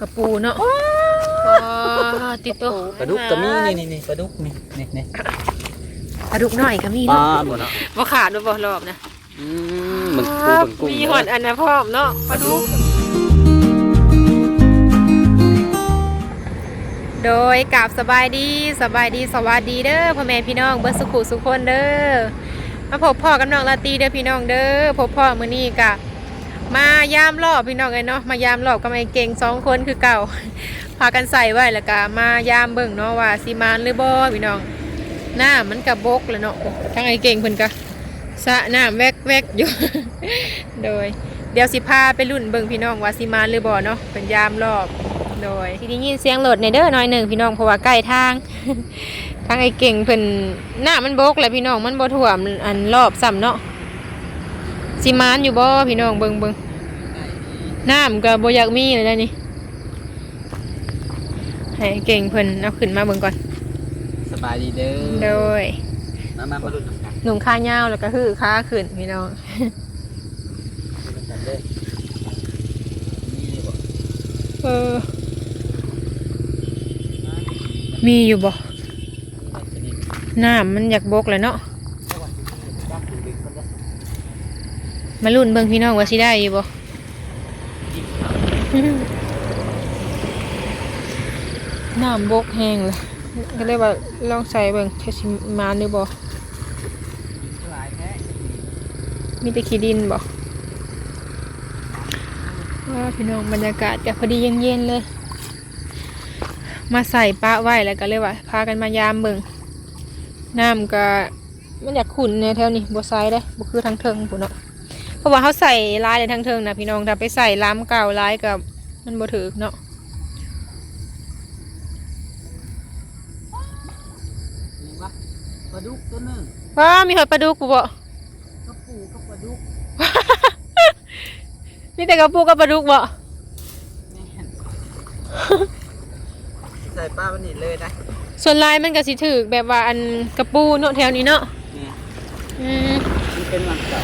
กระปูเนาะปลาติดตัวปลาดุกก็มีนี่นี่นี่ปลาดุกนี่นี่นี่ปลาดุกน้อยก็มีปลาเนาะบ่เนาะบ่ขาดบ่บ่รอบนะอืมมึงปูมึงกุ้งมีหอดอันนะพร้อมเนาะปลาดุก โดยกับสบายดีสบายดีสวัสดีเด้อพ่อแม่พี่น้องเบิร์สุขุสุขคนเด้อมาพบพ่อกับน้องลาตรีเด้อพี่น้องเด้อพบพ่อมื้อนี้กะ มายามรอบพี่น้องเลยเนาะมายามรอบกับไอ้เก่งสองคนคือเก่า พากันใส่ไว้แล้วก็มายามเบิ่งเนาะว่าสิมานหรือบ่พี่น้องหน้ามันกับบกแล้วเนาะทั้งไอ้เก่งเพิ่นก็สะหน้ำแวกแวกอยู่ โดย เดี๋ยวสิพาไปรุ่นเบิ่งพี่น้องว่าสิมานหรือบ่เนาะเป็นยามรอบโดยที่ได้ยินเสียงรถในเด้อหน่อยหนึ่งพี่น้องเพราะว่าใกล้ทางทางไอ้เก่งเพิ่นหน้ามันบกแหละพี่น้องมันบ่ท่วมอันรอบซ้ำเนาะสิมานอยู่บ่พี่น้องเบิ่งเบิ่ง น้ำก็บ่อยากมีเลยได้นี่ให้เก่งเพิ่นเอาขึ้นมาเบิ่งก่อนสบายดีเด้อโดยมามามาลุ้นกันหนุ่มข้ายาวแล้วก็คือขาขึ้นพี่น้องลุ้นกันเด้อมีบ่เออ มีอยู่บ่น้ำมันอยากบกแล้วเนาะมาลุ้นเบิ่งพี่น้องว่าสิได้อยู่บ่ น้ำบกแห้งเลยก็เลยว่าลองใส่เบิ่งแค่สิมานหรือบ่มีแต่ขี้ดินบ่ว่าพี่น้องบรรยากาศก็พอดีเย็นๆเลย มาใส่ปะไว้แล้วก็เลยว่า พากันมายามเบิ่งน้ำก็มันอยากขุ่นเนี่ยแถวนี้บ่ใส่ได้บ่คือทางเทิงพุ่นเนาะ เพราะว่าเขาใส่ลายในทางเทิงนะพี่น้องถ้าไปใส่ล้ำเก่าลายกับมันบ่ถือเนาะนี่วะปลาดุกตัวหนึงว้ามีหอยปลาดุกบ่บ่กระปูกับปลาดุกมีแต่กระปูกับปลาดุกบ่แม่นใส่ปลาวันนี้เลยนะส่วนลายมันก็สิถือแบบว่าอันกระปูเนาะแถวนี้เนาะนี่อืมมันเป็นหลังเก่า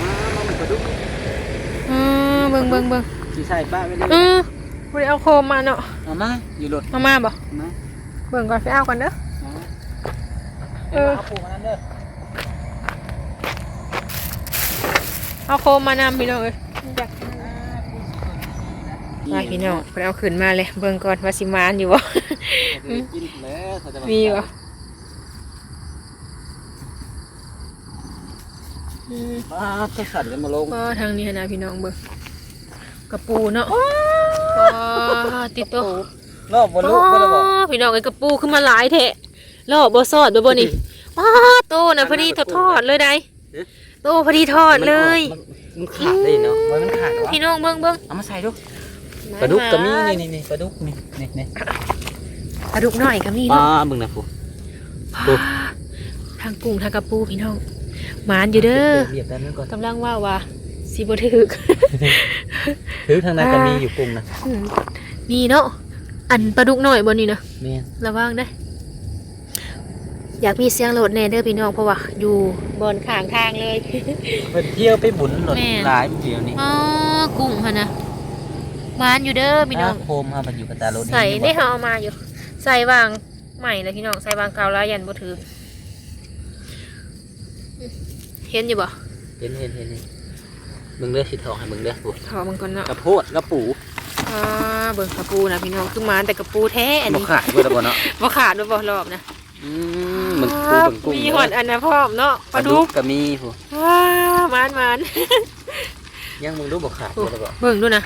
มามามันปลาดุก อ่า เบิ่งเบิ่งเบิ่งสิใส่ปลาไว้เลยเออบ่ได้เอาโคมมาเนาะเอามาอยู่รถเอามาบ่เอามาเบิ่งก่อนไปเอาก่อนเด้อเอามาเออ เอาปูมานั่นเด้อเอาโคมมานำพี่น้องเอ้ยอยากมาพี่น้องไปเอาขึ้นมาเลยเบิ่งก่อนว่าสิมานอยู่บ่อืมกินแล้วเขาจะามีบ่อืมปลาก็สั่นกันมาลงก็ทางนี้นะพี่น้องเบิ่ง กระปูเนาะก็ติดตัวรอบบนลูกบ่ได้บอกอ๋อพี่น้องไอ้กระปูขึ้นมาหลายแทะรอบบ่ซอดบ่บ่นี่ป้าโตน่ะพอดีทอดทอดเลยได้โตพอดีทอดเลยมันขาดเลยเนาะไว้มันขาดวะพี่น้องเบิ่งเบิ่งเอามาใส่ดูปลาดุกก็มีนี่นี่นี่ปลาดุกนี่นี่นี่ปลาดุกน้อยก็มีปลาเนาะบึงนะปูป้าทางกุ้งทางกระปูพี่น้องหมานอยู่เด้อเรียบด้านนั้นก่อนกำลังว่าว่าสิบ่ถึก ถือทางนั้นก็มีอยู่กุ้งนะอืมมีเนาะอันปลาดุกน้อยบ่นี่เนาะแม่นระวังได้ออยากมีเสียงรถแน่เด้อพี่น้องเพราะว่าอยู่บนข้างทางเลย เพิ่นเที่ยวไปบุญรถแม่น หลายเดียวนี่อ๋อกุ้งค่ะนะหวานอยู่เด้อพี่น้องาโคมมาบัดอยู่กับตารถใส่ได้เขาเอามาอยู่ ใส่วางใหม่เลยพี่น้องใส่วางเก่าแล้วยันบ่ถือเห็นอยู่บ่เห็นเห็นเห็นเห็น มึงเด้อสิถอกให้มึงเด้อปูถอมันก่อนเนาะกระโพดกระปูอ่าเบิ่งกระปูนะพี่น้องคือหมาแต่กระปูแท้อันบ่นี้ขาดเบิดแล้วบ่เนาะบ่ขาดบ่บ่รอบนะอืมมึงปูมึงกุ้งมีหอดอันนะพร้อมเนาะปลาดุกก็มีปูว้าวมานมานยังมึงดูบ่ขาดเบิดแล้วบ่เบิ่งดูนะ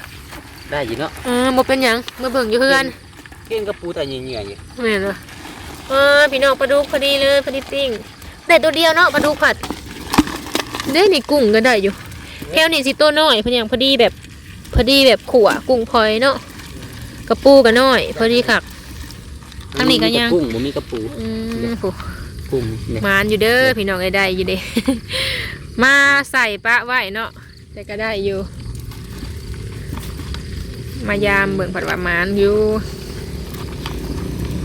ได้อยู่เนาะเออบ่เป็นหยังมาเบิ่งอยู่เพื่อนเก่งกระปูแต่เหงื่อๆอยู่แม่นบ่เออพี่น้องปลาดุกพอดีเลยพอดีปิ้งได้ตัวเดียวเนาะปลาดุกผัดเด้นี่กุ้งก็ได้อยู่ แถวนี้สิตัวน้อยเพิ่นหยังพอดีแบบพอดีแบบขั่วกุ้งพลอยเนาะกระปูก็น้อย พอดีคักทางนี้ก็ยังกุ้งบ่มีกระปูอืมโหกุ้งเนี่ยมานอยู่เด้อพี่น้องไอ้ได้อยู่เด้ มาใส่ปะไว้เนาะแต่ก็ได้อยู่ มายามเบิ่งผัดว่ามานอยู่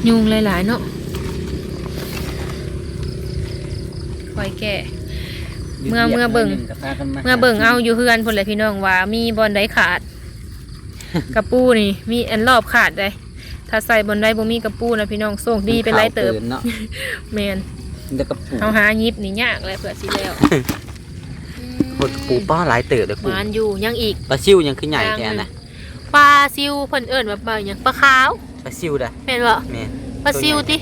ยุงหลายๆเนาะคอยแก่ เมื่อเมื่อเบิ่งกับพากันาเมื่อเบิ่งเอาอยู่เฮือนพุ่นเลยพี่น้องว่า มีบอลได้ขาดกระปูนี่ มีอันรอบขาดเลยถ้าใส่บนได้บ่มีกระปูนะพี่น้องส่งดีเป็นไรเติบเนาะแมนมันจะกระปูเฮาหายิบนี่ยากเลยเผื่อสิแล้วคนกระปูป้าหลายเติบเลยหกูวานอยู่ยังอีกปลาซิวยังขึ้นใหญ่แค่นะปลาซิวเพิ่นเอิ้นว่าปลาหยังปลาขาวปลาซิวได้แม่นบ่แม่นปลาซิวติ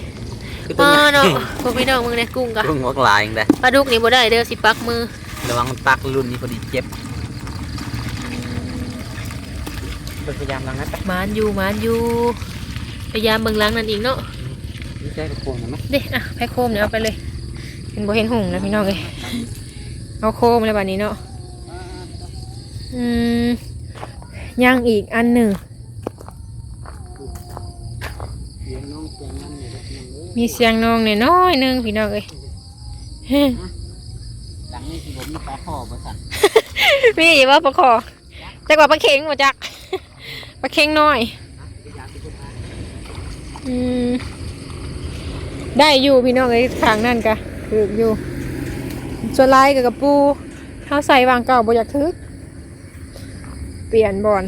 คือเอตัวใหญ่อเนาะพวกพี่น้องมึงในกุ้งกะกุ้งวักลายยังได้ปลาดุกนี่บ่ได้เด้อสิปักมือระวังปักรุ่นนี้พอดีเจ็บพยายามลังนัดไปหมานอยู่หมานอยู่พยายามเบิ่งหลังนั่นอีกเนาะนี่ใช่กระปูนะไหมเด้อะแพ็คโคมเนี่ยเอาไปเลยเห็นบ่เห็นหุ่งนะพี่น้องเอ้ยเอาโคมเลยบัดนี้เนาะอืมยังอีกอันหนึ่ง เสียงน้องเสียงนั่นเนี่ย มีเสียงน้องเนี่ยน้อยๆหนึงพี่น้องเอ้ยหลังนี้คือผมมีปลาข้อมาสั่นมีอีกว่าปลาคอจักว่าปลาเข็งบ่จักปลาเข็งน้อยอืมได้อยู่พี่น้องไอ้ทางนั่นกะถืออยู่ส่วนลายกับกระปูข้าวใส่วางเก่าบ่อยากทึกเปลี่ยนบอน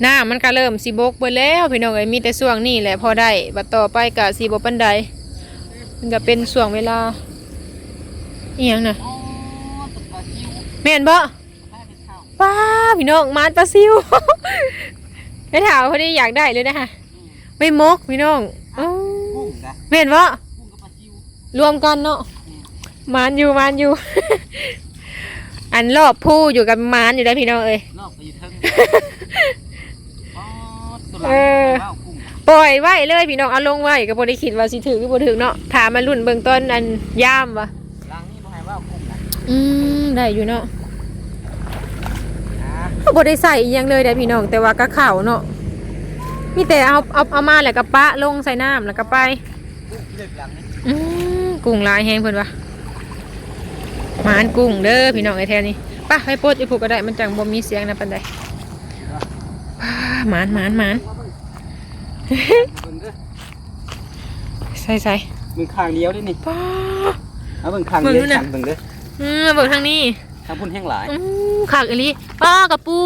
หน้ามันก็เริ่มสีบกไปแล้วพี่น้องไอ้ยมีแต่ช่วงนี้แหละพอได้บัดต่อไปกะสีบปันใดมันก็เป็นช่วงเวลาอีหยังน่ะแม่นบ่ป้าพี่น้องมาดปลาซิวได้ถามเขาได้อยากได้เลยนะคะไม่มกพี่น้องแม่นบ่กุ้งกับปลาซิวรวมกันเนาะมานอยู่มานอยู่ อันรอบผู้อยู่กับมานอยู่ได้พี่น้องเอ้ยนอกไปอยู่ เทั้งอ๋อตัวหลังเออว้าวกุ้งปล่อยไว้เลยพี่น้องเอาลงไว้ก็บ่ได้คิดว่าสิถือหรือบ่ถือเนาะถามมารุ่นเบื้องต้นอันย่ามวะหลังนี้บ่ให้ว้าวกุ้งนะอืมได้อยู่เนาะอ่าเขาบ่ได้ใส่อิหยังเลยได้อพี่น้องแต่ว่าก็เข่าเนาะมีแต่เอาเอาเอามาแล้วก็ปะลงใส่น้ำแล้วก็ไปกุ้งเลือกหลังนี้อืมกุ้งลายแห้งเพิ่นวะหมานกุ้งเด้อพี่น้องไอ้แท้นี่ไป่ะไปโพดอีผูกก็ได้มันจังบ่มีเสียงนะปันใดป้า หมานหมานหมานเบิ่งเด้อใส่ใส่มึงข้างเดียวด้วยนี่ป้าเอาเบิ่งข้างเบิ่งเดียวดูน่ะขันเบิ่งเด้อเออเบิกทางนี้ทางพุ่นแห้งหลายอืมขากอีหลีป้ากระปู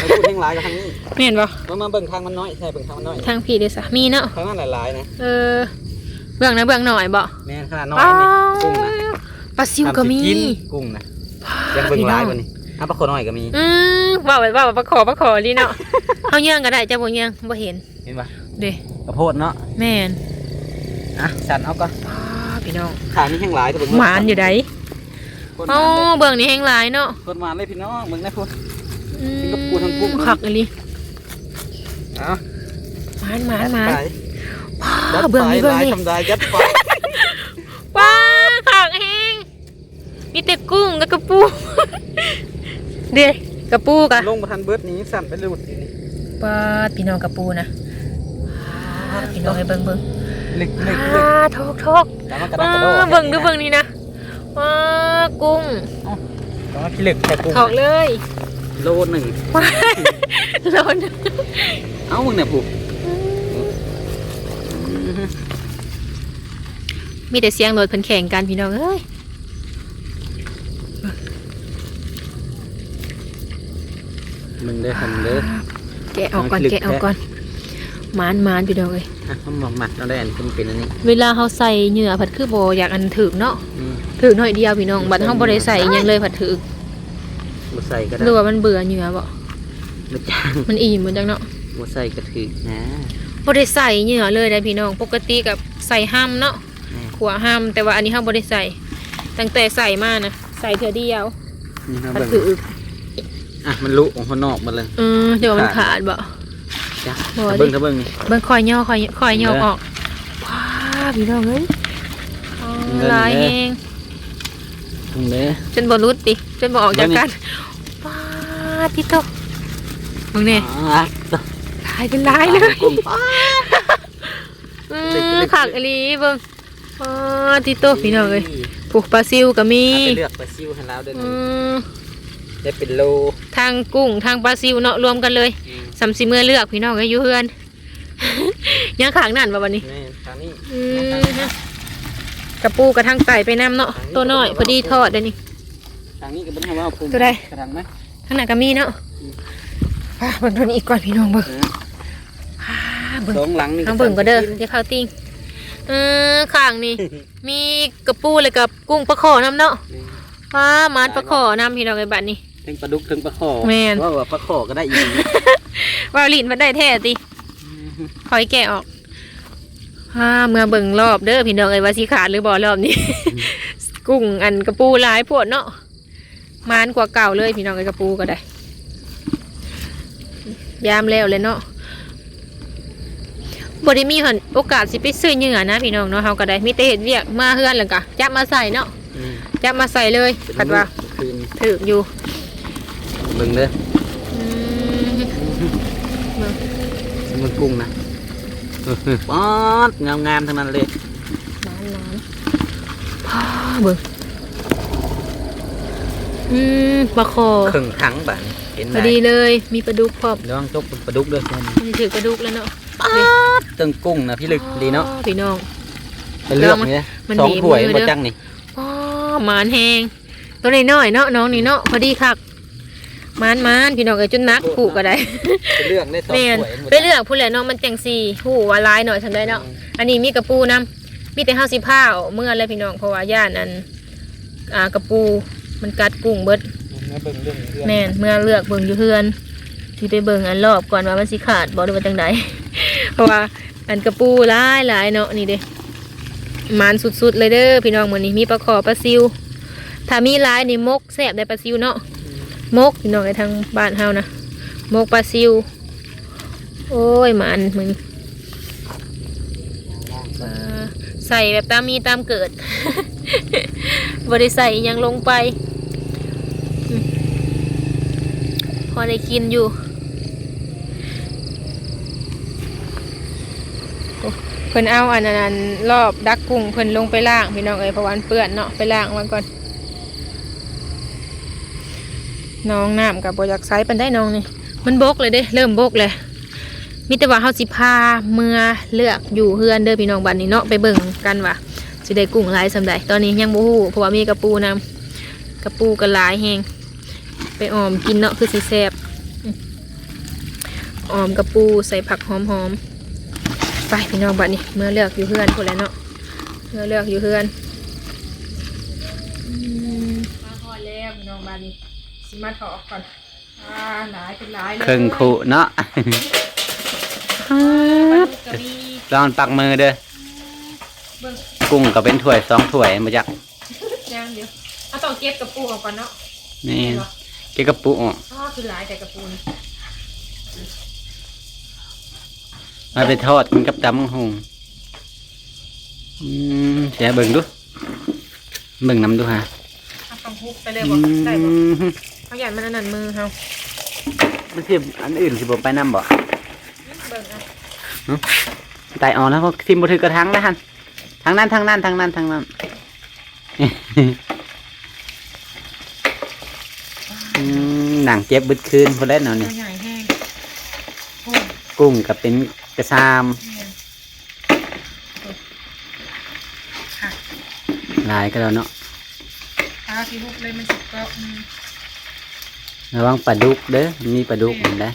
ทางพุ่นแห้งหลายกับทางนี้เห็นบ่มามาเบิ่งทางมันน้อยใช่เบิ่งทางมันน้อยทางพี่เด้อสะมีเนาะทางนั้นหลายๆนะเออเบื้องนะเบื้องหน่อยบ่แม่นขนาดน้อยป้านี่กุ้งนะปลาซิวก็มีทำสิกินกุ้งนะยังเบิ่งหลายกว่านี้ อะปลาโคน้อยก็มี อืมว่าไว้ว่าปลาขอปลาขอลีเนาะเฮาเยื่องก็ได้จ้าบ่เยื่องบ่เห็นเห็นปะเด้กระโพดเนาะแม่นอะสันเอาก็ป้าพี่น้องข้างนี้แห้งหลายแต่เบิ่งหมานอยู่ไดคนหอ๋อมานเลยเบื้องนี้แห้งหลายเนาะคนหมานเลยพี่น้องเบิ่งได้พุ่นอืมทั้งกระปูทั้งกุ้ง คักอีหลีเอาหมานหมานหมานไปป้ายัดเบื้องนี้ไปเบื้องหลายนี้ทำได้ยัดไปป้าคักแห้งมีแต่กุ้งกับกระปู เด้กระปูกะลงมาทันเบิดนี้สั่นไปเลยหมดทีนี้ป้าดพี่น้องกระปูนะป้าดพี่น้องให้เบิ่งเบิ่งลึกลึกป้าลึกดทกทกแต่มันกระป้าดกกระโดดดเบิ่งดูเบิ่งนี่นะป้าดกุ้งแต่ว่าพี่ลึกแค่กุ้งถอกเลยโลหนึ่งป้าดโลนเอ้ามึงเนี่ยผูกมีแต่เสียงรถเพิ่นแข่งกันพี่น้องเอ้ย มึงเด้อทำเด้อแกะออกก่อนมันลึกแกะออกก่อนหมานหมานพี่น้องเอ้ยอะเขาหมอกหมัดเราได้อันเป็นเป็นอันนี้เวลาเฮาใส่เหงื่อผัดคือบ่อยากอันถึกเนาะอืมถึกหน่อยเดียวพี่น้องบัดเฮาบ่ได้ใส่อิหยังเลยผัดถึกบ่ใส่ก็หได้รือว่ามันเบื่อเหงื่อบ่บ่จ้างมันอิ่มเหมือนจังเนาะบ่ใส่ก็ถือนะบ่ได้ใส่เหงื่อเลยได้พี่น้อง ปกติกับใส่ห้ามเนาะ แม่ขัวห้ามแต่ว่าอันนี้เฮาบ่ได้ใส่ตั้งแต่ใส่มานะใส่เทื่อเดียวนี่เขาผัดเบิ่งถึก อะมันลุของคนนอกหมาเลยเออเดี๋ยวมันขาดบ่จ้ะบ่ถ้าดิเบิ่งถ้าเบิ่งนี่เบิ่งคอยย่อคอยคอยย่อเด้อออกว้าพี่น้องเอ้ยอ๋อเด้อลายเด้อแฮงตรงเด้อจนบ่รุดติจนบ่ออกจากเบิ่งนี่กันว้าที่โตมึงนี่อะต่อลายเป็นลายเลยกุ้งอืเล็กมเล็กขักอีหลีเบิ่งว้าที่โตพี่น้องเอ้ยผูกปลาซิวก็มีเอาไปเลือกปลาซิวให้เราเด้ออืนี่ม ได้เป็นโลทางกุ้งทางปลาซิวเนาะรวมกันเลยอืมสำสิเมื่อเลือกพี่น้องเอ้ยอยู่เฮือน ยังขางนั่นบ่วันนี้แม่ทางนี้อืมกระปูกระทั่งไต่ไปน้ำเนาะตัวน้อยพอดีทอดได้นี่ทางนี้ก็บ่ได้ว่ากุ้งตัวใด กระดังไหมข้างหน้าก็มีเนาะป้าเบิ่งตัวนี้อีกก่อนพี่น้องเบิ่งป้าเบิ่ง สองหลังนี่น้องเบิ่งก็เด้อเดี๋ยวเขาติ้งเออข้างนี่ มีกระปูเลยกับกุ้งปลาขอน้ำเนาะป้ามันปลาขอน้ำพี่น้องไอ้บัดนี้ ทั้งปลาดุกทั้งปลาขอแม่น ว่าว่าปลาขอก็ได้อีกว่าลินมันได้แท้ติคอยแกะออกอ่าเมื่อเบิ่งรอบเด้อพี่น้องเอ้ยว่าสิขาดหรือบ่รอบนี้ กุ้งอันกระปูหลายโพวดเนาะมานกว่าเก่าเลยพี่น้องไอ้กระปูก็ได้ ยามแล้วเลยเนาะบ่ได้มีหันโอกาสสิไปซื้อเหยื่อนะพี่น้องเนาะเฮาก็ได้มีแต่เฮ็ดเวียกมาเฮือนแล้วก็จับมาใส่เนาะอืมจับมาใส่เลยคัดว่าคืนถึกอยู่ เบิ่งเด้ออืมสมันกุ้งนะป๊อดงามงามๆทั้งนั้นเลยน้ำน้ำพาเบิ่งอืมปลาคอครึ่งถังบ้านเห็นพไหมอดีเลย มีปลาดุกพร้อมระวังจกปลาดุกด้วยมันมันถือปลาดุกแล้วเนาะป๊อดตึงกุ้งนะพี่ลึกดีเนาะอ๋อพี่น้องเป็นเลือกนี่นะมันสองหนีบถ้วยมือบ่เด้อจังนี่อ๋อหมานแหงตัวน้อยๆเนาะน้องนี่เนาะพอดีคักห มานหมานพี่น้องเอ้ยจนนักผูกก็ได้เป็นเลือกได้สองแม่นถ้วยไปเลือกผู้แหละเนาะมันจังสี่หูว่าลายหน่อยทำได้เนาะอันนี้มีกระปูนํมีแต่ห้าสิบผ้าเมื่อไรพี่น้องเพราะว่าย่านอันอ่ากระปูมันกัดกุ้งเบิดมาเบิ่งเรื่องเรื่องแม่นเมื่อเลือกเบิ่งอยู่เพื่อนที่ไปเบิ่งอันรอบก่อนว่ามันสิขาดบ่หรือว่าจังใดเพราะว่าอันกระปูหลายหลายเนาะนี่เด้หมานสุดๆเลยเด้อพี่น้องมื้อนี้มีปลาขอปลาซิวถ้ามีหลายนี่มกแซ่บได้ปลาซิวเนาะ มกพี่น้องในทางบ้านเฮานะมกปลาซิว โอ้ยหมานมึงใส่แบบตามมีตามเกิดบ่ได้ใส่ยังลงไป พอได้กินอยู่เพิ่นเอาอันนั้นรอบดักกุ้งเพิ่นลงไปล่างพี่น้องเอ้ยเพราะวันเปื้อนเนาะไปล่างมันก่อน น้องน้ำกับบอยากไซปันได้น้องนี่มันบกเลยเด้ เริ่มบกเลยมีแต่ว่าเฮาสิพาเมื่อเลือกอยู่เฮือนเด้อพี่น้องบัดนี้เนาะไปเบิ่งกันว่าสิได้กุ้งหลายสำใดตอนนี้ยังบ่ฮู้เพราะว่ามีกระปูนำกระปูก็หลายแฮงไปออมกินเนาะคือสีแซบออมกระปูใส่ผักหอมๆไปพี่น้องบัดนี้เมื่อเลือกอยู่เพื่อนคนแล้วเนาะเมื่อเลือกอยู่เพื่อนมาพอแล้วพี่น้องบัดนี้ สิมาถอกก่อนอ่าหลายเป็นหลายเลยเครื่องขู่เนาะปลาดุกกระมีลองปักมือเด้อเบิ่งกุ้งก็เป็นถ้วยสองถ้วยมาจากย่างเดียวเอาต้องเก็บกระปูออกก่อนเนาะนี่เกี่ยวกับปุออกอ๋อคือหลายแต่กระปูนี่มาไปทอดกินกับตำมังหงอืมเสียเบิ่งดูเบิ่งน้ำดูฮะเอาต้องฮุบไปเลยอืบ่ได้บ่ม เขาหยันมันอันนั้นมือเฮามันสิอันอื่นสิบ่ไปน้ำบ่เบิ่งเอาตายอ่อนแล้วก็ทิมบ่ถือกระทังแล้วฮันทางนั้นทางนั้นทางนั้นทางนั้นอืมหนังเจ็บบึดคืนพอเล่นเนาะตัเนี่วยใหญ่แห้งโอ้กุ้งกับเป็นกระซามเนี่ยค่ะหลายก็แล้วเนาะ ตาที่บุกเลยมันสุกก็อืม ระวังปลาดุกเด้อมีปลาดุกเห็นได้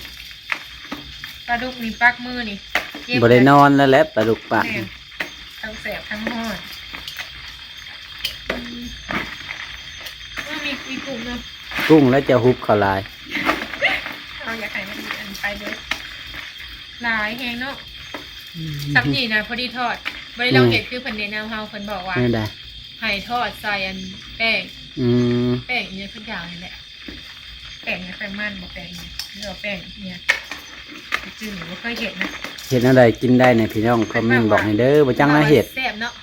ปลาดุกนี่ปักมือนี่เจ็บบ่ได้นอนแล้วแหละปลาดุกปากแม่นทั้งแสบทั้งหอดอืมว่ามีมีกลุ่มเนาะกุ้งแล้วจะฮุบเขาลาย เราอยากให้มันมีอันไปเลยหลายแหงเนาะสับนี่นะพอดีทอดบริเราเห็นคือเพิ่นแนะนำเฮาเพิ่นบอกว่า นี่ได้ให้ทอดใส่อันแป้ง อืม แป้งอีกทุกอย่างนี่แหละ แป้งเนี่ยแป้งมันบอกแป้งเนี่ยเรียกว่าแป้งเนี่ยจืดหนูไม่เคยเห็นนะเห็ดอะไรกินได้ในพี่น้องคอมเมนต์บอกให้เด้อบ่จังละเห็ดแซ่บเนาะ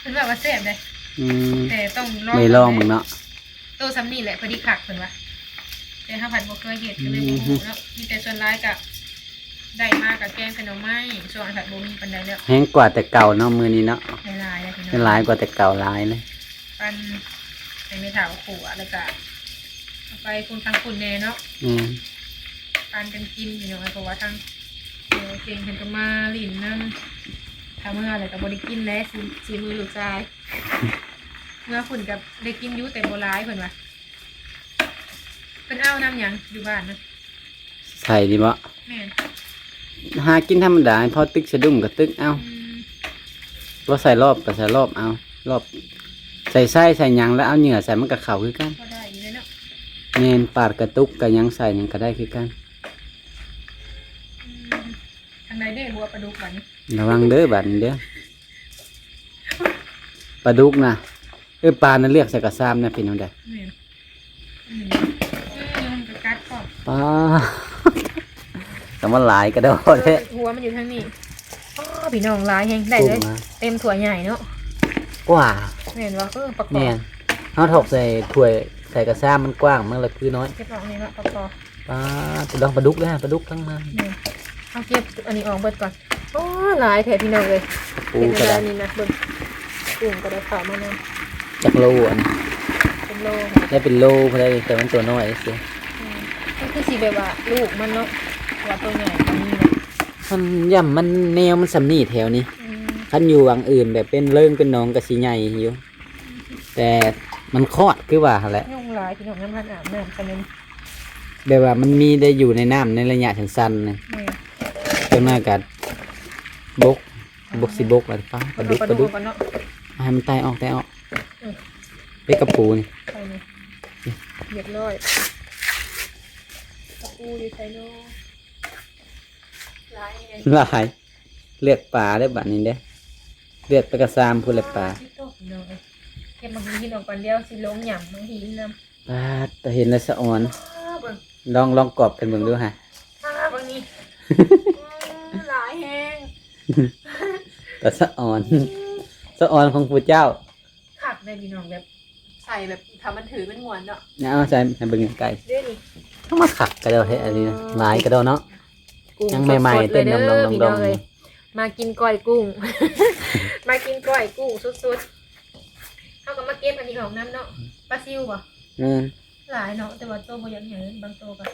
เป็นแบบว่าแซ่บเลยอืมแต่ต้องลองไม่ลองมึงเนาะตัวซ้ำนี่แหละพอดีขักเพิ่นว่าแต่ถ้าผัดบ่เคยเห็นก็เลยบ่รู้เนาะมีแต่ส่วนร้ายกับได้มากกับแกงขนมไม้ส่วนผัดบ่มีปานใดแล้วแห้งกว่าแต่เก่าเนาะมือนี้เนาะหลายๆแล้วพี่น้องเป็นหลายกว่าแต่เก่าหลายเลยปันใส่เมถาวขัวแล้วก็เอา ไปคุณทางคุณแน่เนาะอืมปานกันกินอยู่เนาะเพราะว่าทางเออเก่งเพิ่นก็มาลิ้นนั่นถ้าเมื่ออะไรก็บ่ได้กินแล้วสีสีมือลูกชาย เมื่อฝุ่นกับได้กินอยู่แต่บ่ร้ายเพิ่นว่าเพิ่นเอาน้ำหยังอยู่บ้านนะใส่ดีบ่แม่นหากินธรรมดาพอตึกสะดุ้งก็ตึกเอาอืมว่าใส่รอบก็ใส่รอบเอา รอบ ใส่ไส้ใส่หยังแล้วเอาเหงื่อใส่มันก็เข้าคือกัน ก็ได้ แม่นปาดกระตุกก็ยังใส่หยังก็ได้คือกันอืมทางไหนได้บัวปลาดุกวันนี้ระวังเด้อบัดนี้เด้อปลาดุกนะเออปลานั่นเรียกใส่กระซามนะพี่น้องเด้อแม่นอืมอืมกระกัดขอบปลาแต่ว่าหลายกระโดดเด้หัวมันอยู่ทางนี้อ๋อพี่น้องหลายแฮงได้เลยกุ้งนะเต็มถั่วใหญ่เนาะกว่าแม่นว่าเออประกอแม่บนเขาถกใส่ถ้วย ใส่กระซามมันกว้างมันละคือน้อยเก็บออกนี่เนาะประกอบปลาตัวดองปลาดุกเลยฮะปลาดุกทั้งมันแม่นเอาเก็บอันนี้ออกเบิดก่อนโอ้หลายแถพี่น้องเลยปูเป็นกระเวลาดาษนี้นะเบิ่งกุ้งก็ได้ข่าวมานำจากโลอันเป็นโลค่ะได้เป็นโลพอได้แต่มันตัวน้อยสิอืมก็คือสีแบบว่าลูกมันเนาะว่าตัวใหญ่กว่านี้เนาะมันย่ำมันแนวมันสำนีแถวนี้อืมคันอยู่วังอื่นแบบเป็นเลิ่งเป็นหน้องกระสีใหญ่อยู่แต่มันคลอดคือว่าหั่นแหละยุ่งหลายพี่น้องน้ำพันอาบน้ำกันนึงแบบว่ามันมีได้อยู่ในน้ำในระยะสั้นๆนะแม่จนมากัดบกบกสิบกอะไรป้าปลาดุกปลาปลาดุดุกกกันเนาะให้มันไตออกไตออกอืมไปกระปูนี่ใช่นี่เรียบร้อยตะปูดีไซโน่หลายเลยหลายเลือกปลาได้บัดนี้เด้เลือกไปกระซามพูดเลยปลา ที่ตกเนาะเก็บบางทีออกก่อนเดียวสิลงหย่ำบางทีน้ำ ปลาแต่เห็นแล้วสะอ่อนอ้าเบิ่งลองลองกรอบกันเบิ่งดูฮะอ้าบางนี้อืมหลายแฮงแต่สะอ่อน สะอ่อนของผู้เจ้าขักได้พี่น้องแบบ ใส่แบบทำมันถือเป็นหมวนเนาะเนี่ยเอาใส่ให้เบิ่งไก่เด้นี่ต้องมาขักกระเดาเทอันนี้นะหลายกระเดาเนาะ กุ้ยังใหม่ๆสดๆเต้นลยดำๆด้อดำๆพี่น้องเลยมากินก้อยกุ้ง มากินก้อยกุ้งสุดๆเขาก็มาเก็บอันนี้ของน้ำเนาะปลาซิวป่ะ อืมหลายเนาะแต่ว่าโตบ่อยังเห็นบางโตก็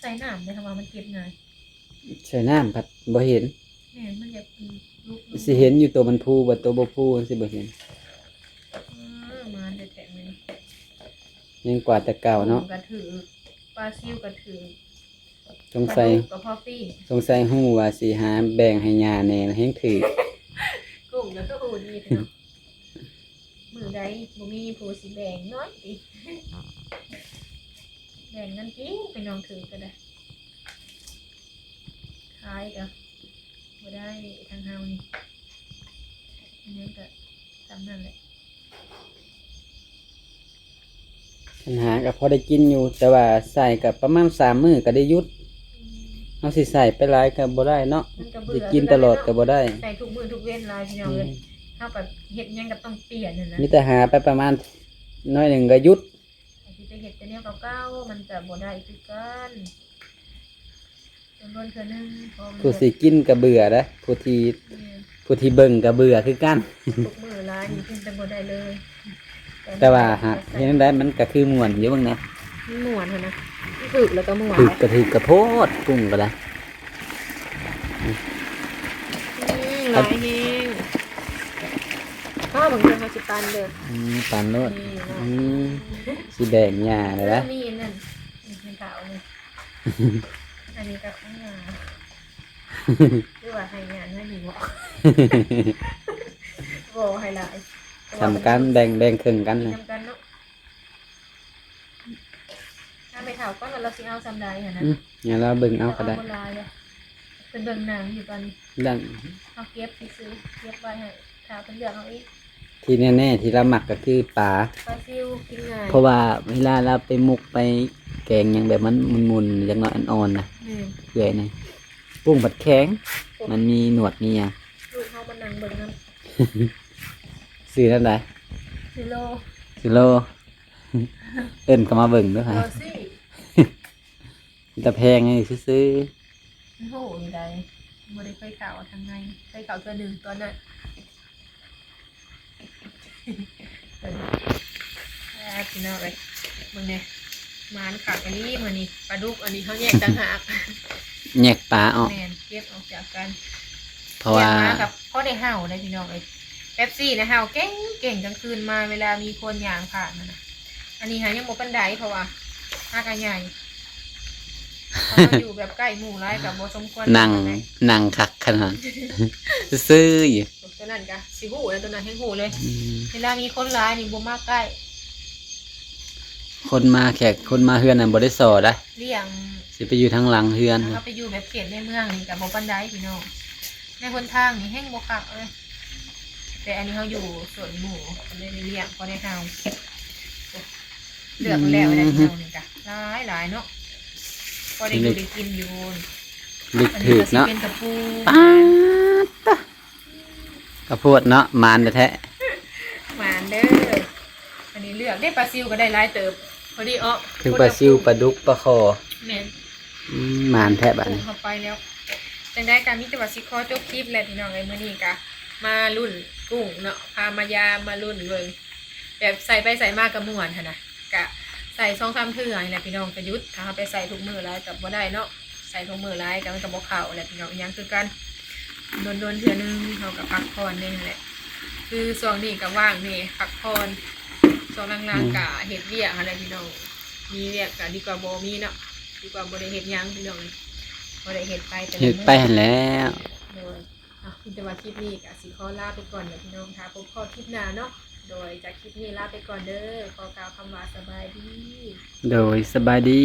ใส่น้ำเลยทำไมมันเก็บง่ายใส่น้ำผัดบ่เห็น แม่นมันอยากกินลูกสิเห็นอยู่ตัวมันพูบ่ตัวบ่พูสิบ่เห็น อืมมาเด็ดแต่เลยยังกว่าแต่เก่าเนาะกุ้งกระถือปลาซิวกระถือสงสัยปลาดุกกับพอฟี่สงสัยฮู้ว่าสิหาแบ่งให้ยาแน่นะแฮงถือ กุ้งแล้วก็อูนี่เนาะ มือใดบ่มีผู้สิแบ่งน้อยติแบ่งนั่นจริงไปน้องถือก็ได้ขายก็บ่ได้ทางเฮานี่อันนี้ก็ตามนั่นแหละปัญหาก็พอได้กินอยู่ แต่ว่าใส่ก็ประมาณ3มื้อก็ได้หยุดอืมเฮาสิใส่ไปหลายก็บ่ได้เนาะมันก็เบื่สิอกินตลอดก็บ่ได้ใส่ทุกมื้อทุกเว้นลายพี่น้องเลย เท่ากับเฮ็ดหยังก็ต้องเปลี่ยนนั่นนะมีแต่หาไปประมาณน้อยหนึงก็หยุดสิไปเฮ็ดแต่แนวเก่าๆมันจะบ่ได้คือกันจำนวนเทื่อหนึงพอมันผู้สิกินก็เบื่อนะผู้ที่เนี่ยผู้ที่เบิ่งก็เบื่อคือกัน ทุกมื้อหลายนี่ขึ้นแต่บ่ได้เลยแต่ว่าหาเห็นได้มันก็คือม่วนอยู่เบิ่งนะมันม่วนหั่นนะฝึกแล้วก็ม่วนถึกกระถึกกระโพดกุ้งก็ได้อืมหลายแฮงพ่ อบางเรื่องเขาสิปันเด้ออืมปานโลดนี่เนาะอืมสิแบ่งหญ้าเลยนะนี่นั่นนี่เป็นขาวนี่อันนี้ก็ข้างหน้าหรือว่าให้งานให้ดีบ่โอ้ให้หลายทำกันแบ่งแบ่งครึ่งกันนะทำกันเนาะถ้าไปถามก็เราสิเอาซำใดหั่นนะอืมงั้นเราเบิ่งเอาก็ได้เป็นเบิ่งหนังอยู่ตอนนี้ดังเอาเก็บซื้อเก็บไว้ให้ถ้าเป็นเรื่องเอาอีก ที่แน่ๆที่เราหมักก็คือปลาปลาซิวกินง่ายเพราะว่าเวลาเราไปมุกไปแกงหยังแบบมันมุนๆอย่างน้อยอ่อนๆนะนี่เปื่อยนะกุ้งผัดแข็งมันมีหนวดมีหยังลูกเฮามานั่งเบิ่งนำซื้อนั่นได้ซิโลสิโล เอิ้นก็มาเบิ่งด้วยโลค่ะซี่แต่แพงไงซื้อโหนี่ได้บ่ได้เคยข่าวทางในเคยข่าวตัวหนึ่งตัวนั้นแอบ พี่น้องเลยมึงเนี่ยมานขักอันนี้มือนี่ปลาดุกอันนี้เขาแยกต่างหากๆแยกปลาออกแมนเก็บออกจากกัน เพราะว่าแยกมกับพ่อได้เห่าได้พี่น้องเลยเป๊ปซี่นะเห่าเก่งเก่งกลางคืนมาเวลามีคนยางผ่านนะนะอันนี้หายังโมปันไดเพราะว่าหากอันใหญ่เราอยู่แบบใกล้หมู่ร้ายกับบ่สมควรนั่งนั่งคักขนาดซื้ออยู่ ตัวนั้นก็สิหูแล้วตัวนั้นให้หูเลย อืมเวลามีคนร้ายนี่บ่มากใกล้คนมาแขกคนมาเฮือนน่ะบ่ได้สอได้เลี่ยงสิไปอยู่ทางหลังเฮือนเขาไปอยู่แบบเขตในเมืองนี่กับบ่ปันไดพี่น้องในคนทางนี่แห้งบ่คักเลย แต่อันนี้เขาอยู่สวนหมู่เขาได้เลี้ยงเขาได้เฮาเลือกแล้วได้พี่น้องนี่กะหลายหลายเนาะพอได้อยู่ได้กินอยู่ลึกอันถึนี้กก็สิเนาะเป็นกระปู ป๊าดตะ กระโพดเนาะมานแท้หมานเด้ออันนี้เลือกได้ปลาซิวก็ได้หลายเติบพอดีอ้อๆถึงปลาซิวปลาดุกปลาคอแม่น อืมมานแท้บัดปรุนี้งเข้าไปแล้วจังได้การมิตรวัสิคอจบคลิปแล้วพี่น้องไอ้มื้อนี้กะมารุ่นกุ้งเนาะพามายามมารุ่นเบิ่งแบบใส่ไปใส่มากกระม่วนหั่นนะกะใส่ซองซ้ำเถื่อนี่แหละพี่น้องกระยุทธ์ถ้าเอาไปใส่ทุกมือร้ายกับบ่ได้เนาะใส่ทุกมือร้ายกับมันกับบ่เข้าแหละพี่น้องอีหยังคือกัน โดนๆเถื่อนึงเขากับพักผ่อนนี่นั่นแหละ คือช่วงนี้ก็ว่างนี่พักผ่อนช่วงล่างๆกะเฮ็ดเวียกอะไรพี่น้องมีเวียกกะดีกว่าบ่มีเนาะดีกว่าบ่ได้เฮ็ดหยังพี่น้องบ่ได้เฮ็ดไปแต่ละเฮ็ดมื้อไปหั่นแล้วโดยอะพิจารณาคลิปนี้กับสีขอลาไปก่อนเดี๋ยวพี่น้องค่ะพบพอคลิปหน้าเนาะโดยจากคลิปนี้ลาไปก่อนเด้อขอกล่าวคำว่าสบายดี โดยสบายดี